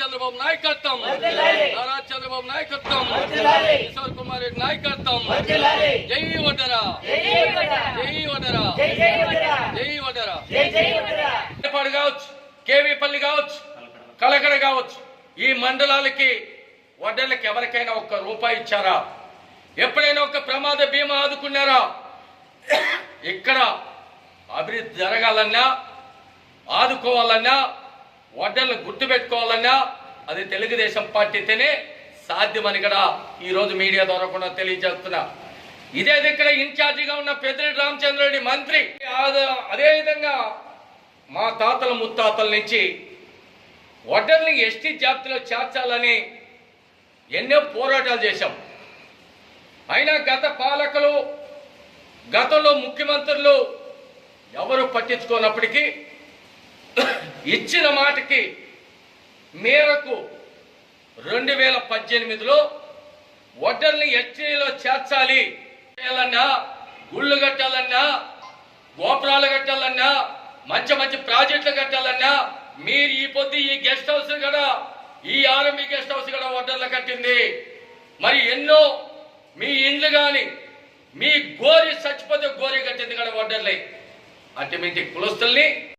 చంద్రబాబు నాయకత్వం. నారా చంద్రబాబు నాయకత్వం. కిషోర్ కుమార్ రెడ్డి నాయకత్వం. జై వడ్డరా. జై వడ్డెర. జై వడ్డెర. పాడు కావచ్చు. కేవీపల్లి కావచ్చు. కలకడ కావచ్చు. ఈ మండలాలకి వడ్డర్లకు ఎవరికైనా ఒక్క రూపాయి ఇచ్చారా? ఎప్పుడైనా ఒక ప్రమాద బీమా ఆదుకున్నారా? ఇక్కడ అభివృద్ధి జరగాలన్నా ఆదుకోవాలన్నా ఒడరిని గుర్తు పెట్టుకోవాలన్నా అది తెలుగుదేశం పార్టీతోనే సాధ్యమని కూడా ఈరోజు మీడియా ద్వారా కూడా తెలియజేస్తున్నా. ఇదే ఇక్కడ ఇన్ఛార్జిగా ఉన్న పెద్దిరెడ్డి రామచంద్రరెడ్డి మంత్రి. అదేవిధంగా మా తాతల ముత్తాతల నుంచి ఓటర్ని ఎస్టీ జాబితాలో చేర్చాలని ఎన్నో పోరాటాలు చేశాం. అయినా గత పాలకులు గతంలో ముఖ్యమంత్రులు ఎవరు పట్టించుకోనప్పటికీ ఇచ్చిన మాటకి మేరకు రెండు వేల పద్దెనిమిదిలో వడ్డల్ని ఎస్టీలో చేర్చాలి. చేయాలన్నా గుళ్ళు కట్టాలన్నా గోపురాలు కట్టాలన్నా మంచి మంచి ప్రాజెక్టులు కట్టాలన్నా మీరు ఈ పొద్దు ఈ గెస్ట్ హౌస్ కూడా ఈ ఆర్ఎంఈ గెస్ట్ హౌస్ కూడా వడ్డర్లు కట్టింది. మరి ఎన్నో మీ ఇండ్లు కానీ మీ గోరి చచ్చిపోతే గోరి కట్టింది కూడా వడ్డర్లే అటు మీ కులస్తుల్ని